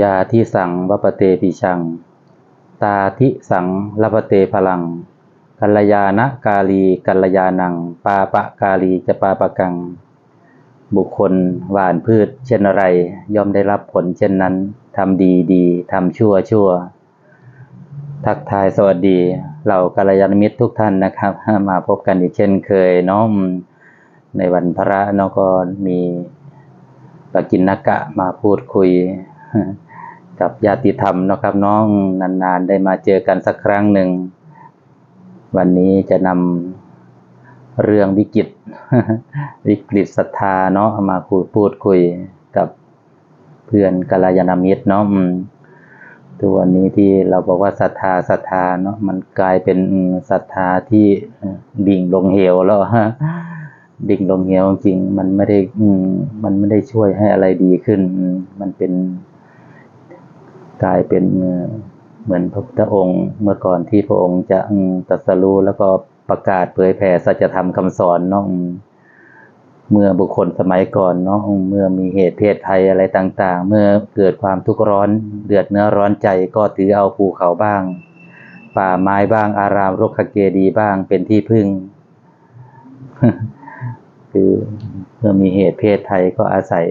ยาที่สังวัปเตปิชัง ตาทิสังลปเตพลัง กัลยาณกาลีกัลยานัง ปาปะกาลีจะปาปะกัง บุคคลหวานพืช เช่นอะไร ย่อมได้รับผลเช่นนั้น ทำดีดี ทำชั่วชั่ว ทักทายสวัสดี เหล่ากัลยาณมิตรทุกท่านนะครับ มาพบกันอีกเช่นเคยน้องในวันพระนก็มีปกินนกะมาพูดคุย กับญาติธรรมนะครับน้องนานๆ ได้มาเจอกันสักครั้งหนึ่ง วันนี้จะนำเรื่องวิกฤต วิกฤตศรัทธาเนาะมาคุยพูดคุยกับเพื่อนกัลยาณมิตรเนาะตัวนี้ที่เราบอกว่าศรัทธาศรัทธาเนาะมันกลายเป็นศรัทธาที่ดิ่งลงเหวแล้วฮะดิ่งลงเหวจริงมันไม่ได้มันไม่ได้ช่วยให้อะไรดีขึ้น มันเป็น กลายเป็นเหมือนพระพุทธองค์ เมื่อก่อนที่พระองค์จะตรัสรู้แล้วก็ประกาศเผยแผ่สัจธรรมคำสอนเนาะอืมเมื่อบุคคลสมัยก่อนเนาะอืมเมื่อมีเหตุเพศภัยอะไรต่าง ๆ เมื่อเกิดความทุกข์ร้อนเดือดเนื้อร้อนใจก็ถือเอาภูเขาบ้าง ป่าไม้บ้างอารามรกขเกดีบ้างเป็นที่พึ่ง คือเมื่อมีเหตุเพศภัยก็อาศัย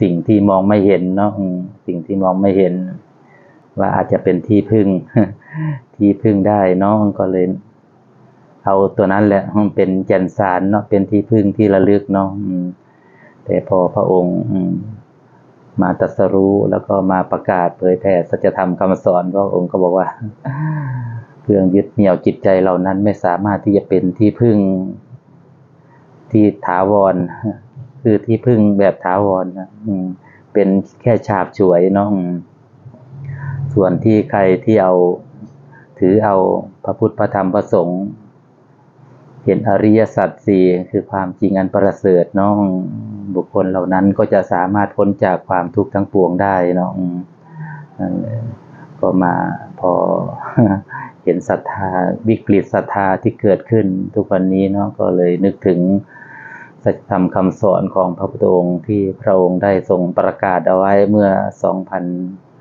สิ่งที่มองไม่เห็นเนาะอืมสิ่งที่มองไม่เห็น ว่าอาจจะเป็นที่พึ่ง ที่พึ่งได้เนาะก็เลย เอาตัวนั้นแหละเป็นแก่นสารเนาะเป็นที่พึ่งที่ระลึกเนาะอืมแต่พอพระองค์มาตรัสรู้แล้วก็มาประกาศเผยแผ่สัจธรรมคำสอนพระองค์ก็บอกว่า เครื่องยึดเหนี่ยวจิตใจเหล่านั้นไม่สามารถที่จะเป็นที่พึ่งที่ถาวร คือที่พึ่งแบบถาวรนะเป็นแค่ฉาบฉวยเนาะอืม ส่วนที่ใครที่เอาถือเอาพระพุทธพระธรรมพระสงฆ์เห็นอริยสัจสี่คือความจริงอันประเสริฐนาะอืมบุคคลเหล่านั้นก็จะสามารถพ้นจากความทุกข์ทั้งปวงได้นาะอืมนั่นแหละก็มาพอเห็นศรัทธาวิกฤตศรัทธาที่เกิดขึ้น ทุกวันนี้เนาะก็เลยนึกถึงสัจธรรมคำสอนของพระพุทธองค์ที่พระองค์ได้ทรงประกาศเอาไว้เมื่อ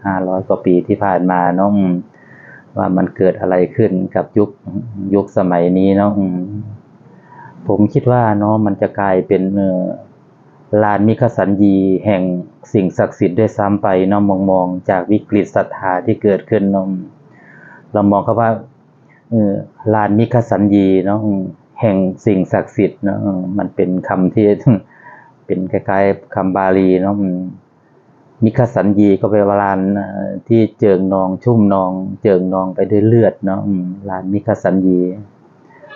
2,500กว่าปีที่ผ่านมานาะอืมว่ามันเกิดอะไรขึ้นกับยุคยุคสมัยนี้เนาะอืมผมคิดว่าเนาะมันจะกลายเป็นลานมิคสัญญีแห่งสิ่งศักดิ์สิทธิ์ด้วยซ้ำไปเนาะมองมองจากวิกฤตศรัทธาที่เกิดขึ้นเนาะเรามองเขาว่าอลานมิคสัญญีเนาะอืมแห่งสิ่งศักดิ์สิทธิ์เนาะอืมมันเป็นคำที่เป็นคล้ายๆคำบาลีเนาะอื มิคสัญญีก็เป็นลานที่เจิงนองชุ่มนอง เจิงนองไปด้วยเลือดเนาะอืมลานมิคสัญญี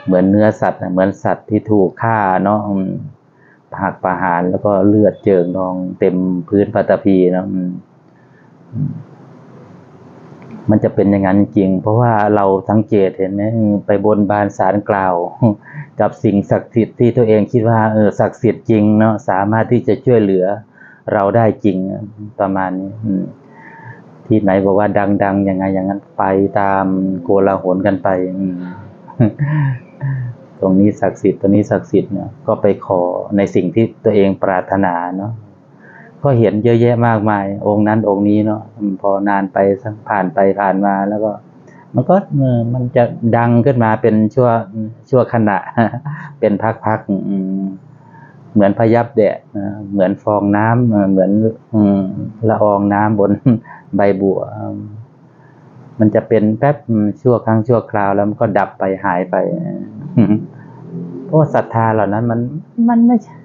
เหมือนเนื้อสัตว์เหมือนสัตว์ที่ถูกฆ่าเนาะอืมหักประหารแล้วก็เลือดเจิงนองเต็มพื้นปฐพีเนาะมันจะเป็นอย่างนั้นจริง เพราะว่าเราสังเกตเห็นไหมไปบนบานสารกล่าว กับสิ่งศักดิ์สิทธิ์ที่ตัวเองคิดว่าเออศักดิ์สิทธิ์จริงเนาะสามารถที่จะช่วยเหลือ เราได้จริงประมาณนี้ที่ไหนบอกว่าดังๆยังไงอย่างนั้นไปตามโกลาหลกันไปตรงนี้ศักดิ์สิทธิ์ตรงนี้ศักดิ์สิทธิ์เนี่ยก็ไปขอในสิ่งที่ตัวเองปรารถนาเนาะก็เห็นเยอะแยะมากมาย องค์นั้นองค์นี้เนาะพอนานไปสผ่านไปผ่านมาแล้วก็ มันก็มันจะดังขึ้นมาเป็นชั่วชั่วขณะ เป็นพักๆอืม เหมือนพยับแดดนะเหมือนฟองน้ำเออเหมือนอืมละอองน้ำบนใบบัวอืมมันจะเป็นแป๊บอืมชั่วครั้งชั่วคราวแล้วมันก็ดับไปหายไปอืมเพราะว่าศรัทธาเหล่านั้น มันมันไม่ใช่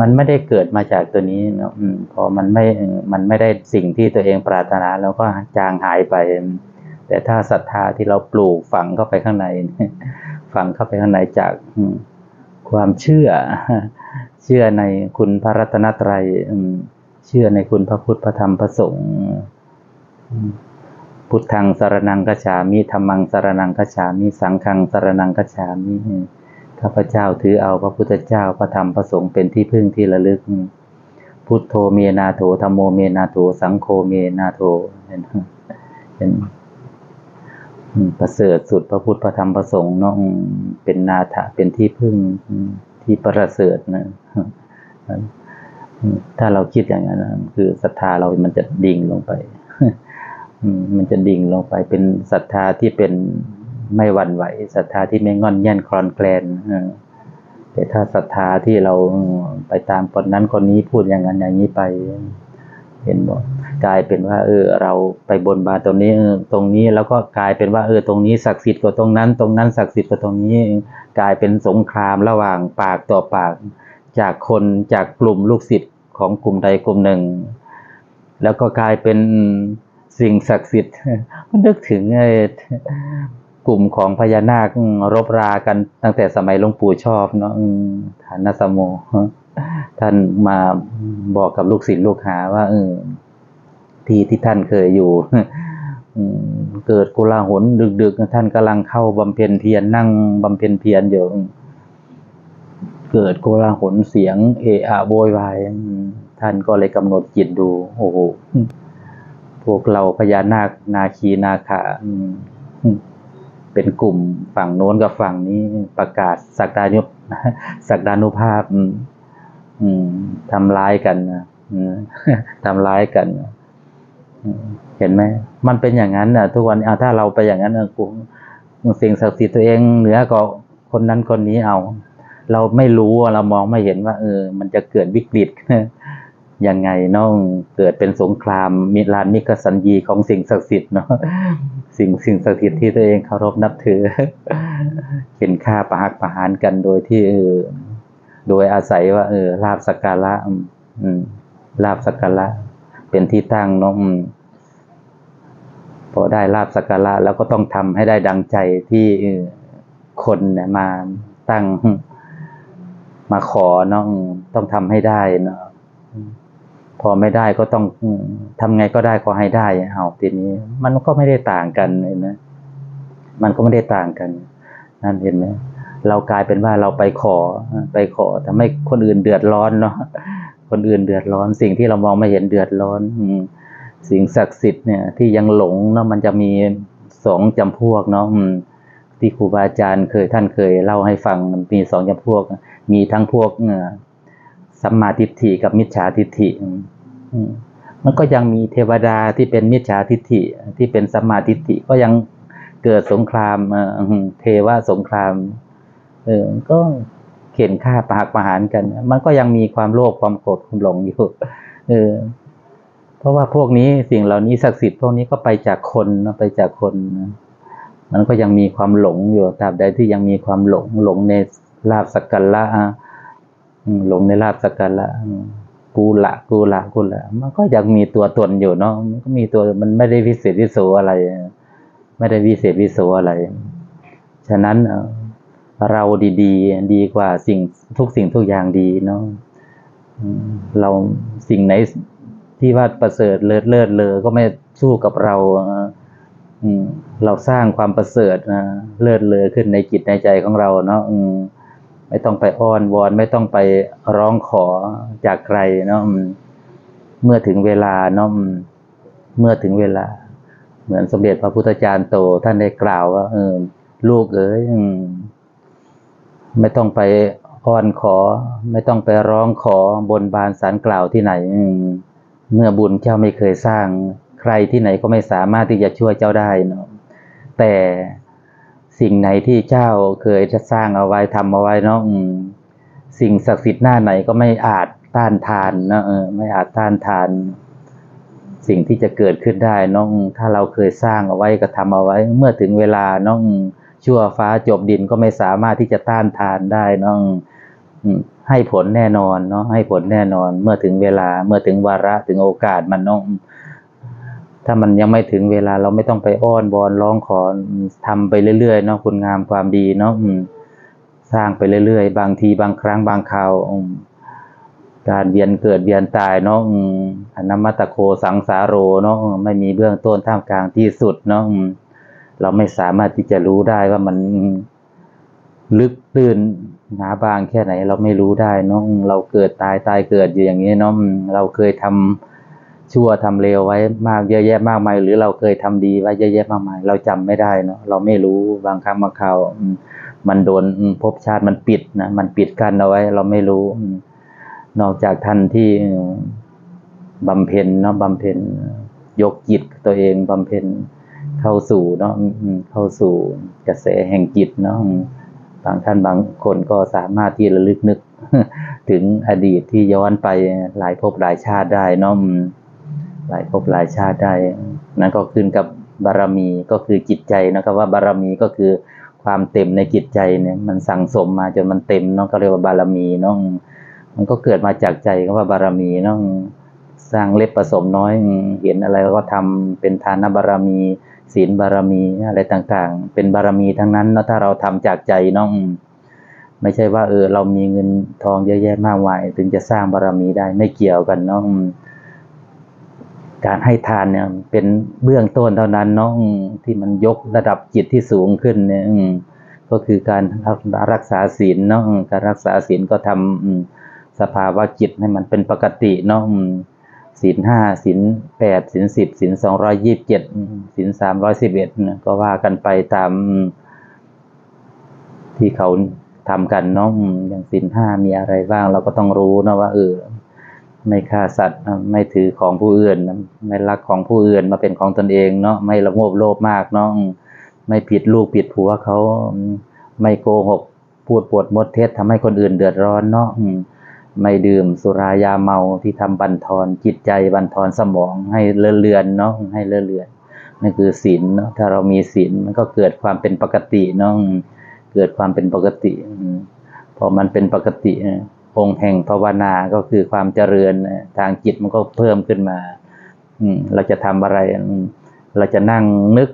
มันไม่ได้เกิดมาจากตัวนี้เนาะอืมพอมันไม่เออมันไม่ได้สิ่งที่ตัวเองปรารถนาแล้วก็จางหายไป แต่ถ้าศรัทธาที่เราปลูกฝังเข้าไปข้างในฝังเข้าไปข้างในจากอืม ความเชื่อ เชื่อในคุณพระรัตนตรัยเชื่อในคุณพระพุทธพระธรรมพระสงฆ์พุทธังสารนังกัจฉามิธรรมังสารนังกัจฉามิสังฆังสารนังกัจฉามิข้าพเจ้าถือเอาพระพุทธเจ้าพระธรรมพระสงฆ์เป็นที่พึ่งที่ระลึก พุทโธเมนาโถธรรมโมเมนาโถสังโฆเมนาโถเห็นเห็นอืม ประเสริฐสุดพระพุทธพระธรรมพระสงฆ์นาะอืมเป็นนาถะเป็นที่พึ่งที่ประเสริฐนะถ้าเราคิดอย่างนั้นคือศรัทธาเรามันจะดิ่งลงไปมันจะดิ่งลงไปเป็นศรัทธาที่เป็นไม่หวั่นไหวศรัทธาที่ไม่งอนแง่นคลอนแคลนแต่ถ้าศรัทธาที่เราไปตามคนนั้นคนนี้พูดอย่างนั้นอย่างนี้ไป เห็นบอก กลายเป็นว่า เออ เราไปบนบานตรงนี้ตรงนี้แล้วก็กลายเป็นว่า เออ ตรงนี้ศักดิ์สิทธิ์กว่าตรงนั้น ตรงนั้นศักดิ์สิทธิ์กว่าตรงนี้ กลายเป็นสงครามระหว่างปากต่อปาก จากคนจากกลุ่มลูกศิษย์ของกลุ่มใดกลุ่มหนึ่ง แล้วก็กลายเป็นสิ่งศักดิ์สิทธิ์มันนึกถึงไอ้กลุ่มของพญานาครบรากันตั้งแต่สมัยหลวงปู่ชอบเนาะอืมฐานสโมท่านมาบอกกับลูกศิษย์ลูกหาว่าเออ ที่ที่ท่านเคยอยู่เกิดกุลาหลดึก ๆ ท่านกำลังเข้าบำเพ็ญเพียรนั่งบำเพ็ญเพียรอยู่เกิดโกลาหลเสียงเอะอะโวยวายท่านก็เลยกำหนดจิตดู โอ้โหพวกเราพญานาคนาคีนาคาเป็นกลุ่มฝั่งโน้นกับฝั่งนี้ประกาศสักดานุสักดานุภาพทำร้ายกันนะทำร้ายกันอ เห็นไหมมันเป็นอย่างนั้นนะทุกวันเอาถ้าเราไปอย่างนั้นกลุ่มสิ่งศักดิ์สิทธิ์ตัวเองเหนือกว่าคนนั้นคนนี้เอา เราไม่รู้เรามองไม่เห็นว่า เออ มันจะเกิดวิกฤตยังไงน้องเกิดเป็นสงครามมิลานมิกสัญญีของสิ่งศักดิ์สิทธิ์เนาะสิ่งสิ่งศักดิ์สิทธิ์ที่ตัวเองเคารพนับถือเห็นค่าประหักประหารกันโดยที่เออโดยอาศัยว่า เออลาบสักการะ อืมลาบสักการะ เป็นที่ตั้งเนาะอืมพอได้ลาบสักการะแล้วก็ต้องทำให้ได้ดังใจที่คนเนี่ยมาตั้งมาขอเนาะอืมต้องทำให้ได้เนาะพอไม่ได้ก็ต้องทำไงก็ได้ขอให้ได้เอาทีนี้ มันก็ไม่ได้ต่างกันเลยนะมันก็ไม่ได้ต่างกัน นั่นเห็นไหมเรากลายเป็นว่าเราไปขอไปขอทำให้คนอื่นเดือดร้อนเนาะ คนอื่นเดือดร้อน สิ่งที่เรามองไม่เห็นเดือดร้อน สิ่งศักดิ์สิทธิ์เนี่ย ที่ยังหลงเนาะมันจะมีสองจำพวกเนาะที่ครูบาอาจารย์เคยท่านเคยเล่าให้ฟังมันมีสองจำพวก มีทั้งพวกเอ่อสัมมาทิฏฐิกับมิจฉาทิฏฐิมันก็ยังมีเทวดาที่เป็นมิจฉาทิฏฐิที่เป็นสัมมาทิฏฐิก็ยังเกิดสงครามเทวสงครามเออก็ เข็นฆ่าประหักประหารกัน มันก็ยังมีความโลภความโกรธความหลงอยู่เออเพราะว่าพวกนี้สิ่งเหล่านี้ศักดิ์สิทธิ์พวกนี้ก็ไปจากคนนะไปจากคนนะมันก็ยังมีความหลงอยู่ตราบใดที่ยังมีความหลงหลงในลาบสักการะอะหลงในลาบสักการะกูละกูละกูละ มันก็ยังมีตัวตนอยู่เนาะมันก็มีตัวมันไม่ได้วิเศษวิโสอะไร ไม่ได้วิเศษวิโสอะไร ฉะนั้น เราดีๆ ดีกว่าสิ่งทุกสิ่งทุกอย่างดีเนาะเราสิ่งไหนที่ว่าประเสริฐเลิศเลิศเลอก็ไม่สู้กับเราเราสร้างความประเสริฐนะเลิศเลอขึ้นในจิตในใจของเราเนาะไม่ต้องไปอ้อนวอน ไม่ต้องไปร้องขอจากใครเนาะเมื่อถึงเวลาเนาะเมื่อถึงเวลา เหมือนสมเด็จพระพุทธจารย์โตท่านได้กล่าวว่าเออลูกเอ๋ย ไม่ต้องไปอ้อนขอ ไม่ต้องไปร้องขอบนบานสารกล่าวที่ไหน เมื่อบุญเจ้าไม่เคยสร้าง ใครที่ไหนก็ไม่สามารถที่จะช่วยเจ้าได้เนาะแต่สิ่งไหนที่เจ้าเคยจะสร้างเอาไว้ทำเอาไว้เนาะอืมสิ่งศักดิ์สิทธิ์หน้าไหนก็ไม่อาจต้านทานนะเออไม่อาจต้านทาน สิ่งที่จะเกิดขึ้นได้น้องถ้าเราเคยสร้างเอาไว้ก็ทำเอาไว้ เมื่อถึงเวลาเน้อง ชั่วฟ้าจบดินก็ไม่สามารถที่จะต้านทานได้น้องให้ผลแน่นอนเนาะให้ผลแน่นอน เมื่อถึงเวลาเมื่อถึงวาระถึงโอกาสมันน้องถ้ามันยังไม่ถึงเวลาเราไม่ต้องไปอ้อนวอนร้องขอทำไปเรื่อยๆเนาะคุณงามความดีเนาะสร้างไปเรื่อยๆ บางทีบางครั้งบางคราวอืมการเวียนเกิดเวียนตายเนาะอนัมมตะโคสังสาโรเนาะไม่มีเบื้องต้นท่ามกลางที่สุดเนาะ เราไม่สามารถที่จะรู้ได้ว่ามันลึกตื้นหนาบางแค่ไหน เราไม่รู้ได้นาะอืมเราเกิดตายตายเกิดอยู่อย่างนี้เนาะอืมเราเคยทำชั่วทำเลวไว้มากเยอะแยะมากมาย หรือเราเคยทำดีไว้เยอะแยะมากมาย เราจำไม่ได้เนาะเราไม่รู้บางครั้งบางคราวมันโดนภพชาติมันปิดนะมันปิดกั้นเอาไว้ เราไม่รู้ นอกจากท่านที่บำเพ็ญเนาะบำเพ็ญยกจิตตัวเองบำเพ็ญ เข้าสู่เนาะเข้าสู่กระแสแห่งจิตเนาะบางท่านบางคนก็สามารถที่ระลึกนึก ถึงอดีตที่ย้อนไปหลายภพหลายชาติได้เนาะหลายภพหลายชาติได้นั่นก็ขึ้นกับบารมีก็คือจิตใจนะครับว่าบารมีก็คือความเต็มในจิตใจเนี่ยมันสั่งสมมาจนมันเต็มเนาะก็เรียกว่าบารมีเนาะมันก็เกิดมาจากใจก็ว่าบารมีเนาะสร้างเล็บผสมน้อยเห็นอะไรก็ทำเป็นทานบารมี ศีลบารมีอะไรต่างๆ เป็นบารมีทั้งนั้นเนาะถ้าเราทำจากใจนาะอืมไม่ใช่ว่าเออเรามีเงินทองเยอะแยะมากมายถึงจะสร้างบารมีได้ไม่เกี่ยวกันนาะอืมการให้ทานเนี่ย เป็นเบื้องต้นเท่านั้นนาะอืมที่มันยกระดับจิตที่สูงขึ้นเนี่ยก็คือการรักษาศีลเนาะอืมการรักษาศีลก็ทำอืมสภาวะจิตให้มันเป็นปกติเนาะอืม ศีลห้าศีลแปดศีลสิบศีลสองร้อยยี่สิบเจ็ดศีลสามร้อยสิบเอ็ดก็ว่ากันไปตามที่เขาทำกันเนาะอย่างศีลห้ามีอะไรบ้าง เราก็ต้องรู้นะว่าเออไม่ฆ่าสัตว์ไม่ถือของผู้อื่นนะไม่รักของผู้อื่นมาเป็นของตนเองเนาะไม่ละโมบโลภมากเนาะไม่ผิดลูกผิดผัวเขาไม่โกหกพูดปวดมดเท็จทำให้คนอื่นเดือดร้อนเนาะ ไม่ดื่มสุรายาเมาที่ทำบันทอนจิตใจบันทอนสมองให้เลอะเลือนเนาะให้เลอะเลือนนั่นคือศีลเนาะถ้าเรามีศีลมันก็เกิดความเป็นปกติเนาะเกิดความเป็นปกติพอมันเป็นปกติองค์แห่งภาวนาก็คือความเจริญทางจิตมันก็เพิ่มขึ้นมาอืมเราจะทำอะไร เราจะนั่งนึก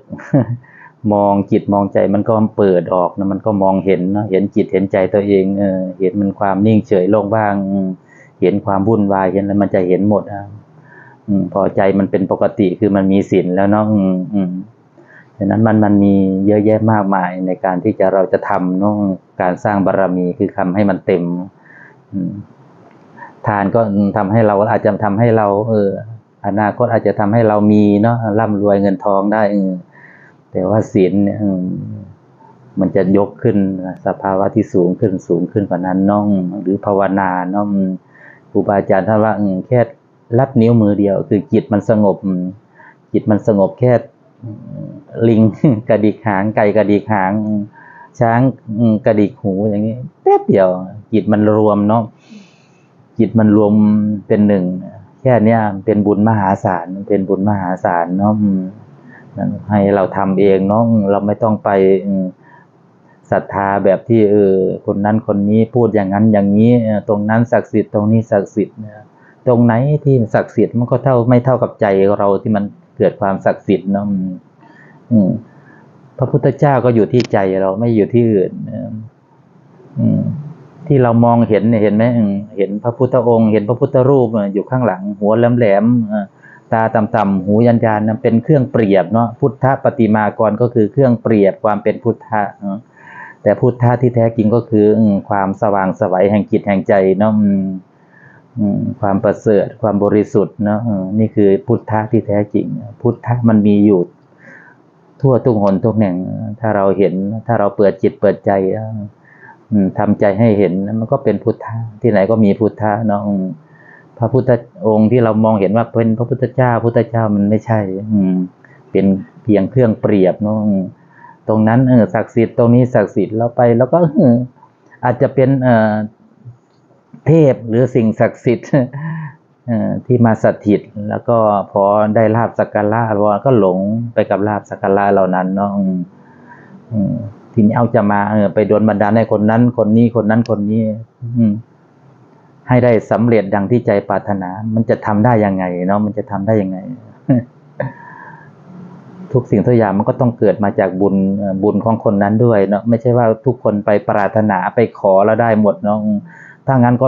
มองจิตมองใจมันก็เปิดออกนะมันก็มองเห็นเนะเห็นจิตเห็นใจตัวเองเออเห็นมันความนิ่งเฉยโล่งว่าง เห็นความวุ่นวายเห็นแล้วมันจะเห็นหมดอะพอใจมันเป็นปกติคือมันมีศีลแล้วเนาะอืมอืมฉะนั้นมันมันมีเยอะแยะมากมายในการที่จะเราจะทำเนาะการสร้างบารมีคือทำให้มันเต็มทานก็ทำให้เราอาจจะทำให้เรา เอออนาคตอาจจะทำให้เรามีเนาะร่ำรวยเงินทองได้เออ แต่ว่าศีลเนี่ยมันจะยกขึ้นสภาวะที่สูงขึ้นสูงขึ้นกว่านั้นน้อง หรือภาวนาเน้องครูบาอาจารย์ท่านว่าแค่ลัดนิ้วมือเดียว คือจิตมันสงบ จิตมันสงบแค่ลิงกระดิกหางไก่กระดิกหาง ช้างกระดิกหูอย่างนี้แป๊บเดียว จิตมันรวมเนาะจิตมันรวมเป็นหนึ่งแค่เนี้ยเป็นบุญมหาศาลเป็นบุญมหาศาลเนาะอืมนั่น ให้เราทำเองนาะอืมเราไม่ต้องไปศรัทธาแบบที่เออคนนั้นคนนี้พูดอย่างนั้นอย่างนี้ ตรงนั้นศักดิ์สิทธิ์ตรงนี้ศักดิ์สิทธิ์นตรงไหนที่ศักดิ์สิทธิ์มันก็เท่าไม่เท่ากับใจเราที่มันเกิดความศักดิ์สิทธิ์เนาะอืมอืมพระพุทธเจ้าก็อยู่ที่ใจเราไม่อยู่ที่อื่นที่เรามองเห็นเห็นไหมเห็นพระพุทธองค์ เห็นพระพุทธรูปอยู่ข้างหลัง หัวแหลมๆเออ ตาต่ำๆหูยันยานนะเป็นเครื่องเปรียบเนาะพุทธปฏิมากรก็คือเครื่องเปรียบความเป็นพุทธะแต่พุทธะที่แท้จริงก็คือความสว่างสวัยแห่งจิตแห่งใจเนาะความประเสริฐความบริสุทธิ์เนาะนี่คือพุทธะที่แท้จริง พุทธะมันมีอยู่ ทั่วทุกหนทุกแห่ง ถ้าเราเห็น ถ้าเราเปิดจิตเปิดใจเอออืมทำใจให้เห็นมันก็เป็นพุทธะที่ไหนก็มีพุทธะเนาะอืม พระพุทธองค์ที่เรามองเห็นว่าเป็นพระพุทธเจ้า พุทธเจ้ามันไม่ใช่ อืม เป็นเพียงเครื่องเปรียบเนาะอืมตรงนั้นเออศักดิ์สิทธิ์ตรงนี้ศักดิ์สิทธิ์เราไป แล้วก็เอออาจจะเป็นเอ่อเทพหรือสิ่งศักดิ์สิทธิ์เอ่อที่มาสถิตแล้วก็พอได้ลาบสักการะเราก็หลงไปกับลาบสักการะเหล่านั้นเนาะอืมอืมทีนี้เอาจะมาเออไปโดนบันดาลให้คนนั้น คนนี้คนนั้นคนนี้ อืม ให้ได้สำเร็จดังที่ใจปรารถนา มันจะทำได้ยังไงเนาะมันจะทำได้ยังไง ทุกสิ่งทุกอย่างมันก็ต้องเกิดมาจากบุญบุญของคนนั้นด้วยเนาะไม่ใช่ว่าทุกคนไปปรารถนาไปขอแล้วได้หมดเนาะถ้างั้นก็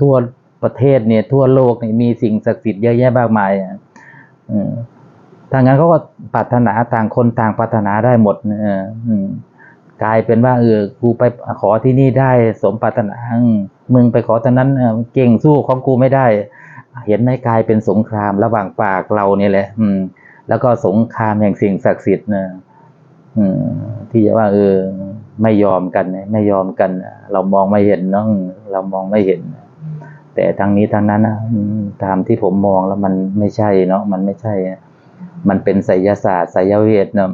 ทั่วประเทศเนี่ย ทั่วโลกเนี่ยมีสิ่งศักดิ์สิทธิ์เยอะแยะมากมายอะอืมถ้างั้นเขาก็ปรารถนาต่างคนต่างปรารถนาได้หมดเออกลายเป็นว่าเออกูไปขอที่นี่ได้สมปรารถนาอ มึงไปขอตอนนั้นเก่งสู้ของกูไม่ได้ เห็นไหมกลายเป็นสงครามระหว่างปากเราเนี่ยแหละ อืม แล้วก็สงครามแห่งสิ่งศักดิ์สิทธิ์นะที่จะว่า เออ ไม่ยอมกันไม่ยอมกัน เรามองไม่เห็นเนาะเรามองไม่เห็น แต่ทั้งนี้ทั้งนั้นนะตามที่ผมมองแล้วมันไม่ใช่เนาะมันไม่ใช่ มันเป็นไสยศาสตร์ไสยเวทนะ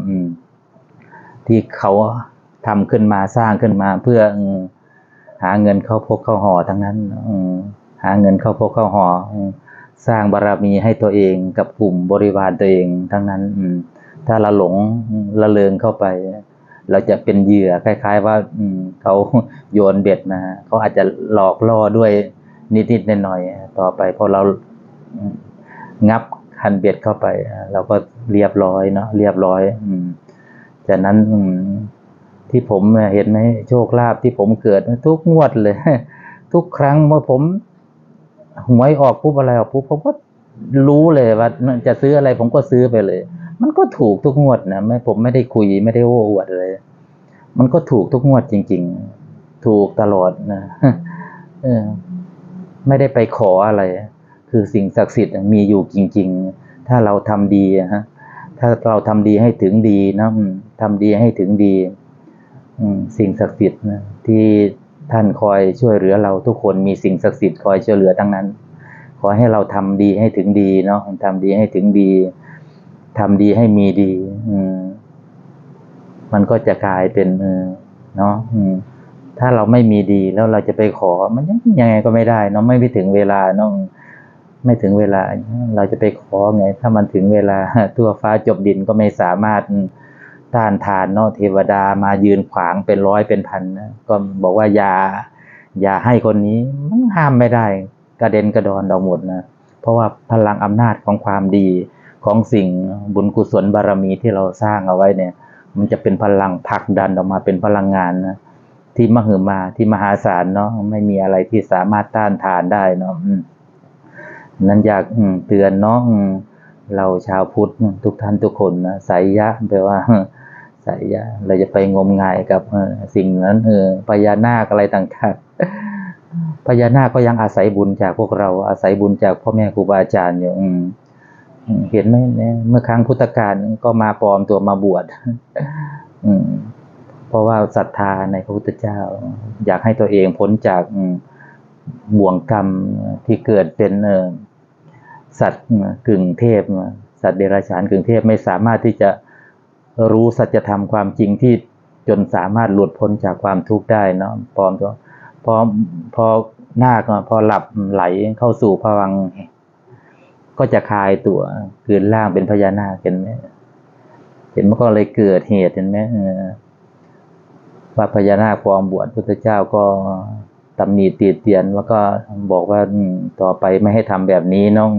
ที่เขาทำขึ้นมาสร้างขึ้นมาเพื่อ หาเงินเข้าพกเข้าห่อทั้งนั้นหาเงินเข้าพกเข้าห่อสร้างบารมีให้ตัวเองกับกลุ่มบริวารตัวเองทั้งนั้นถ้าเราหลงละเลงเข้าไป เราจะเป็นเหยื่อคล้าย ๆ ว่าเขาโยนเบ็ดมาเขาอาจจะหลอกล่อด้วยนิดๆหน่อยๆต่อไปพอเรางับคันเบ็ดเข้าไปเราก็เรียบร้อยเนาะเรียบร้อยจากนั้น ที่ผมเห็นไหมโชคลาภที่ผมเกิดทุกงวดเลย ทุกครั้งเมื่อผมหวยออกปุ๊บอะไรออกปุ๊บผมก็รู้เลยว่าจะซื้ออะไรผมก็ซื้อไปเลย มันก็ถูกทุกงวดนะไม่ผมไม่ได้คุยไม่ได้โอ้อวดเลย มันก็ถูกทุกงวดจริง ๆ ถูกตลอดนะเออไม่ได้ไปขออะไร คือสิ่งศักดิ์สิทธิ์มีอยู่จริง ๆ ถ้าเราทำดีฮะ ถ้าเราทำดีให้ถึงดีนะอืมทำดีให้ถึงดี สิ่งศักดิ์สิทธิ์นะที่ท่านคอยช่วยเหลือเราทุกคนมีสิ่งศักดิ์สิทธิ์คอยช่วยเหลือทั้งนั้น ขอให้เราทำดีให้ถึงดีเนาะทำดีให้ถึงดีทำดีให้มีดี อืมันก็จะกลายเป็นเนาะถ้าเราไม่มีดีแล้วเราจะไปขอ มันยังยังไงก็ไม่ได้เนาะไม่ไปถึงเวลาเนาะไม่ถึงเวลา เราจะไปขอไง ถ้ามันถึงเวลา ทั่วฟ้าจบดินก็ไม่สามารถ ต้านทานเนาะเทวดามายืนขวางเป็นร้อยเป็นพันนะก็บอกว่าอย่าอย่าให้คนนี้มันห้ามไม่ได้ กระเด็นกระดอนเราหมดนะเพราะว่าพลังอำนาจของความดีของสิ่งบุญกุศลบารมีที่เราสร้างเอาไว้เนี่ย มันจะเป็นพลังผลักดันออกมาเป็นพลังงานนะที่มหึมาที่มหาศาลเนาะไม่มีอะไรที่สามารถต้านทานได้เนาะนั้นอยากเตือนเนาะอืมเราชาวพุทธทุกท่านทุกคนนะสายยะแปลว่า สายยะเราจะไปงมงายกับสิ่งนั้นเออพญานาคอะไรต่างๆพญานาคก็ยังอาศัยบุญจากพวกเราอาศัยบุญจากพ่อแม่ครูบาอาจารย์อยู่เห็นไหมเนี่ยเมื่อครั้งพุทธกาลก็มาปลอมตัวมาบวชเพราะว่าศรัทธาในพระพุทธเจ้า อยากให้ตัวเองพ้นจากบ่วงกรรมที่เกิดเป็นเออสัตว์กึ่งเทพสัตว์เดรัจฉานกึ่งเทพไม่สามารถที่จะ รู้สัจธรรมความจริงที่จนสามารถหลุดพ้นจากความทุกข์ได้เนาะปลอมตัวพอพอหน้าคพอหลับไหลเข้าสู่ภวัง ก็จะคลายตัวคืนร่างเป็นพญานาคเห็นไหมเห็นมันก็เลยเกิดเหตุเห็นไหมว่าพญานาคปลอมบวชพุทธเจ้าก็ตำหนิตีเตียนแล้วก็บอกว่าต่อไปไม่ให้ทำแบบนี้น้อง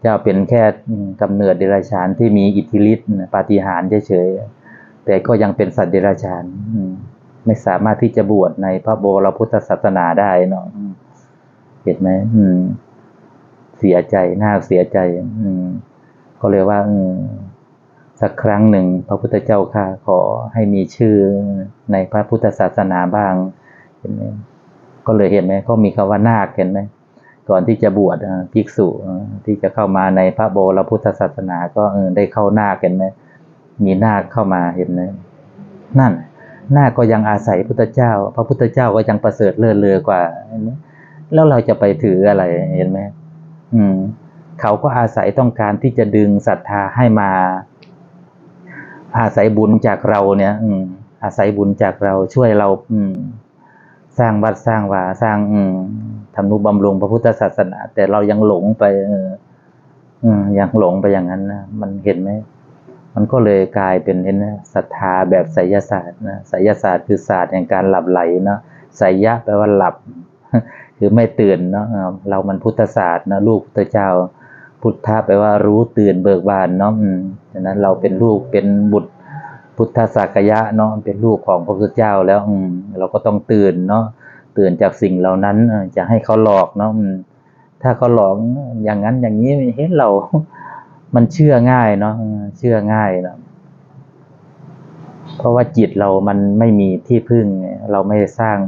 เจ้าเป็นแค่อืมกำเนิดเดรัจฉานที่มีอิทธิฤทธิ์ปาฏิหาริย์เฉยๆแต่ก็ยังเป็นสัตว์เดรัจฉานไม่สามารถที่จะบวชในพระโบรพุทธศาสนาได้เนาะเห็นไหมอืม เสียใจน่าเสียใจ อืม ก็เลยว่า อืมสักครั้งหนึ่ง พระพุทธเจ้าค่ะขอให้มีชื่อในพระพุทธศาสนาบ้างเห็นไหมก็เลยเห็นไหมก็มีคำว่านาคเห็นไหม ก่อนที่จะบวชภิกษุที่จะเข้ามาในพระโบราพุทธศาสนา ก็ได้เข้านาคเห็นไหมมีนาคเข้ามาเห็นไหมนั่นนาคก็ยังอาศัยพุทธเจ้า พระพุทธเจ้าก็ยังประเสริฐเลิศเลอกว่าเห็นไหมแล้วเราจะไปถืออะไรเห็นไหมอืม เขาก็อาศัยต้องการที่จะดึงศรัทธาให้มา อาศัยบุญจากเราเนี่ย อืม อาศัยบุญจากเราช่วยเรา อืม สร้างวัดสร้างวาสร้าง อืม ทำนุบำรุงพระพุทธศาสนา แต่เรายังหลงไปเอออืมยังหลงไปอย่างนั้นนะมันเห็นไหมมันก็เลยกลายเป็นเห็นไหมศรัทธาแบบไสยศาสตร์นะไสยศาสตร์คือศาสตร์แห่งการหลับไหลเนาะไสยะแปลว่าหลับ คือไม่ตื่นเนาะเรามันพุทธศาสตร์นะลูกพุทธเจ้า พุทธะแปลว่ารู้ตื่นเบิกบานเนาะฉะนั้นเราเป็นลูกเป็นบุตรพุทธสักยะเนาะเป็นลูกของพระพุทธเจ้าแล้วอืเราก็ต้องตื่นเนาะ ตื่นจากสิ่งเหล่านั้นจะให้เขาหลอกเนาะถ้าเขาหลอกอย่างนั้นอย่างนี้เห็นเรา มันเชื่อง่ายเนาะเชื่อง่ายเนาะเพราะว่าจิตเรามันไม่มีที่พึ่ง เราไม่ได้สร้าง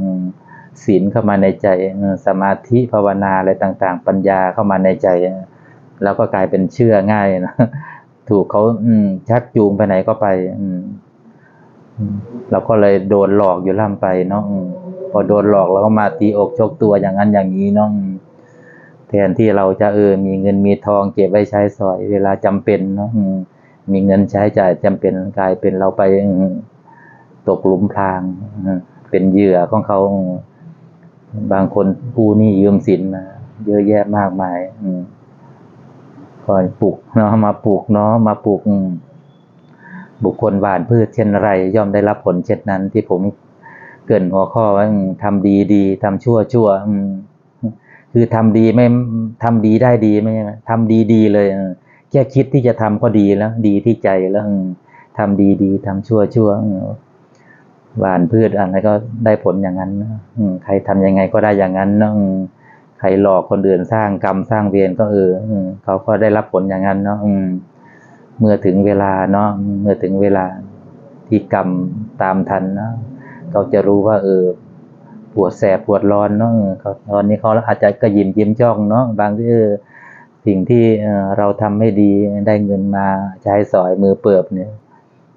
ศีลเข้ามาในใจสมาธิภาวนาอะไรต่าง ๆ ปัญญาเข้ามาในใจแล้วก็กลายเป็นเชื่อง่ายนะถูกเขาอืม ชักจูงไปไหนก็ไป อืมเราก็เลยโดนหลอกอยู่ล่ำไปเนาะ พอโดนหลอกเราก็มาตีอกชกตัวอย่างนั้นอย่างนี้นาะอืมแทนที่เราจะเออมีเงินมีทองเก็บไว้ใช้สอย เวลาจำเป็นเนาะมีเงินใช้จ่ายจำเป็นกลายเป็นเราไปตกหลุมพรางเป็นเหยื่อของเขาบางคนผู้นี้ยืมสินมาเยอะแยะมากมายอืมคอยปลูกเนาะมาปลูกเนาะมาปลูกบุคคลหวานพืชเช่นไร ย่อมได้รับผลเช่นนั้นที่ผม เกินหัวข้อว่าอืมทำดีดีทำชั่วชั่วคือทำดีไม่ทำดีได้ดีไม่ใช่ไหมทำดีดีเลยแค่คิดที่จะทำก็ดีแล้ว ดีที่ใจแล้วอืมทำดีดีทำชั่วชั่วหวานพืชอะไรก็ได้ผลอย่างนั้นอืใครทำยังไงก็ได้อย่างนั้นเนาะใครหลอกคนอื่นสร้างกรรมสร้างเวรก็เออเขาก็ได้รับผลอย่างนั้นเนาะอืมเมื่อถึงเวลาเนาะเมื่อถึงเวลาที่กรรมตามทันเนาะ เขาจะรู้ว่า เออปวดแสบปวดร้อนเนาะตอนนี้เขาอาจจะกระยิมยิ้มจ้องเนาะบางทีเออสิ่งที่เราทำไม่ดีได้เงินมาใช้สอยมือเปิบเนี่ย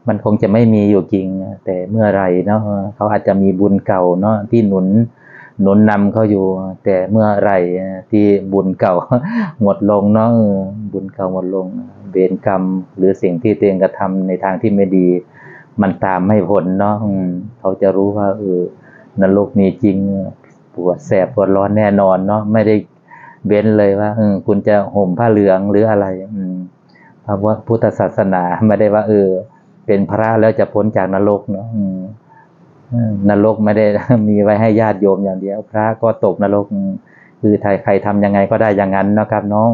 มันคงจะไม่มีอยู่จริง แต่เมื่อไรเนาะเขาอาจจะมีบุญเก่าเนาะที่หนุนหนุนนำเขาอยู่ แต่เมื่อไรที่บุญเก่าหมดลงเนาะบุญเก่าหมดลงเวรกรรม หรือสิ่งที่เตัวเองกระทำในทางที่ไม่ดี มันตามไม่ผลเนาะเขาจะรู้ว่าเออนรกมีจริงปวดแสบปวดร้อนแน่นอนเนาะไม่ได้เบ้นเลยว่าเออคุณจะห่มผ้าเหลืองหรืออะไรอืมเพราะว่าพุทธศาสนาไม่ได้ว่า เออ เป็นพระแล้วจะพ้นจากนรกเนาะอืนรกไม่ได้มีไว้ให้ญาติโยมอย่างเดียว พระก็ตกนรก คือใครใครทำยังไงก็ได้อย่างนั้นนะครับน้อง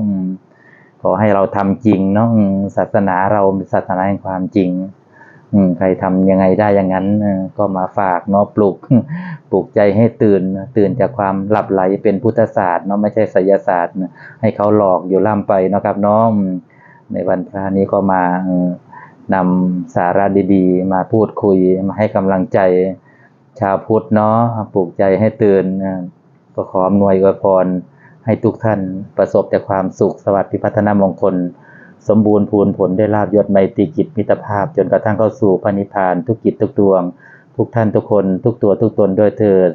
ขอให้เราทำจริงเนาะอืมศาสนาเราเป็นศาสนาแห่งความจริง ใครทำยังไงได้อย่างนั้นก็มาฝากเนาะปลุกปลุกใจให้ตื่น ตื่นจากความหลับไหลเป็นพุทธศาสตร์เนาะไม่ใช่ไสยศาสตร์ให้เขาหลอกอยู่ล่ำไปนะครับเน้องในวันพระนี้ก็มานำสาระดีๆ มาพูดคุยมาให้กำลังใจชาวพุทธเนาะปลุกใจให้ตื่นก็ขออำนวยอวยพรให้ทุกท่านประสบแต่ความสุขสวัสดิพัฒนามงคล สมบูรณ์พูนผลได้ลาบยศไมตรีกิตมิตรภาพ จนกระทั่งเข้าสู่พระนิพพานทุกกิจทุกดวง ทุกท่านทุกคน ทุกตัวทุกตนด้วยเถิด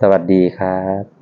สวัสดีครับ